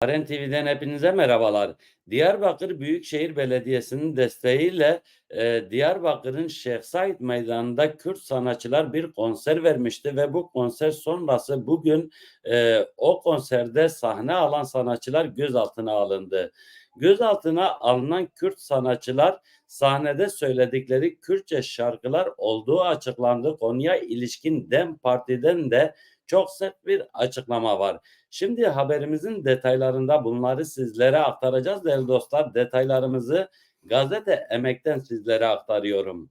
Aren TV'den hepinize merhabalar. Diyarbakır Büyükşehir Belediyesi'nin desteğiyle e, Diyarbakır'ın Şeyh Said Meydanı'nda Kürt sanatçılar bir konser vermişti ve bu konser sonrası bugün e, o konserde sahne alan sanatçılar gözaltına alındı. Gözaltına alınan Kürt sanatçılar sahnede söyledikleri Kürtçe şarkılar olduğu açıklandı. Konuya ilişkin DEM Parti'den de çok sert bir açıklama var. Şimdi haberimizin detaylarında bunları sizlere aktaracağız değerli dostlar. Detaylarımızı gazete emekten sizlere aktarıyorum.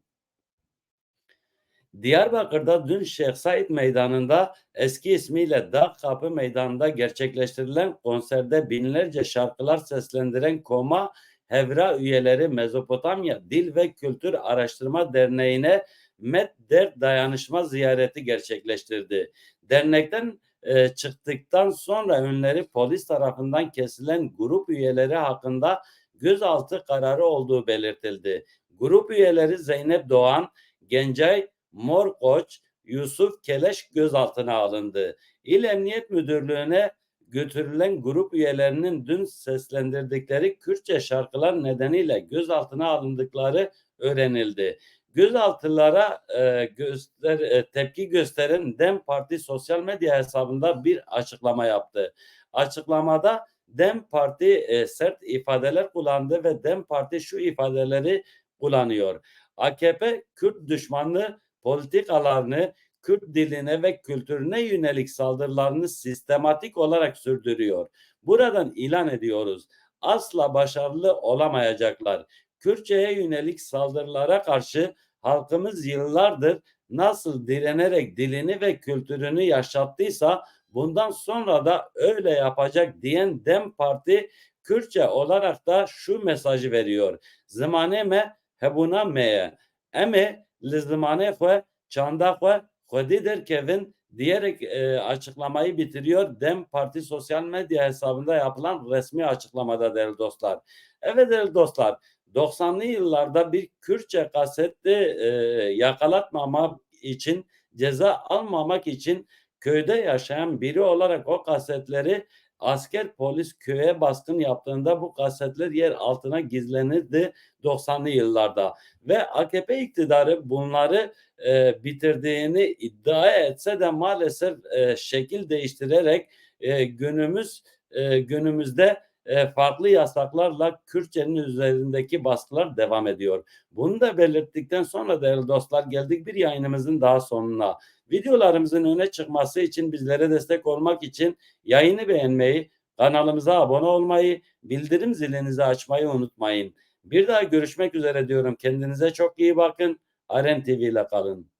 Diyarbakır'da dün Şeyh Said Meydanı'nda eski ismiyle Dağ Kapı Meydanı'nda gerçekleştirilen konserde binlerce şarkılar seslendiren Koma Hevra üyeleri Mezopotamya Dil ve Kültür Araştırma Derneği'ne Medder Dayanışma ziyareti gerçekleştirdi. Dernekten e, çıktıktan sonra önleri polis tarafından kesilen grup üyeleri hakkında gözaltı kararı olduğu belirtildi. Grup üyeleri Zeynep Doğan, Gencay Morkoç, Yusuf Keleş gözaltına alındı. İl Emniyet Müdürlüğü'ne götürülen grup üyelerinin dün seslendirdikleri Kürtçe şarkılar nedeniyle gözaltına alındıkları öğrenildi. Gözaltılara e, göster, e, tepki gösteren DEM Parti sosyal medya hesabında bir açıklama yaptı. Açıklamada DEM Parti e, sert ifadeler kullandı ve DEM Parti şu ifadeleri kullanıyor. AKP Kürt düşmanlığı politikalarını Kürt diline ve kültürüne yönelik saldırılarını sistematik olarak sürdürüyor. Buradan ilan ediyoruz. Asla başarılı olamayacaklar. Kürtçe'ye yönelik saldırılara karşı halkımız yıllardır nasıl direnerek dilini ve kültürünü yaşattıysa bundan sonra da öyle yapacak diyen Dem Parti Kürtçe olarak da şu mesajı veriyor. Zimane me hebuna meye. Eme li zimane xwe çanda xwe xwedî kevin diyerek e, açıklamayı bitiriyor. Dem Parti sosyal medya hesabında yapılan resmi açıklamada değerli dostlar. Evet değerli dostlar 90'lı yıllarda bir Kürtçe kasette e, yakalatmamak için ceza almamak için köyde yaşayan biri olarak o kasetleri asker polis köye baskın yaptığında bu kasetler yer altına gizlenirdi 90'lı yıllarda ve AKP iktidarı bunları e, bitirdiğini iddia etse de maalesef e, şekil değiştirerek e, günümüz e, günümüzde e, farklı yasaklarla Kürtçenin üzerindeki baskılar devam ediyor. Bunu da belirttikten sonra değerli dostlar geldik bir yayınımızın daha sonuna. Videolarımızın öne çıkması için bizlere destek olmak için yayını beğenmeyi, kanalımıza abone olmayı, bildirim zilinizi açmayı unutmayın. Bir daha görüşmek üzere diyorum. Kendinize çok iyi bakın. Aren TV ile kalın.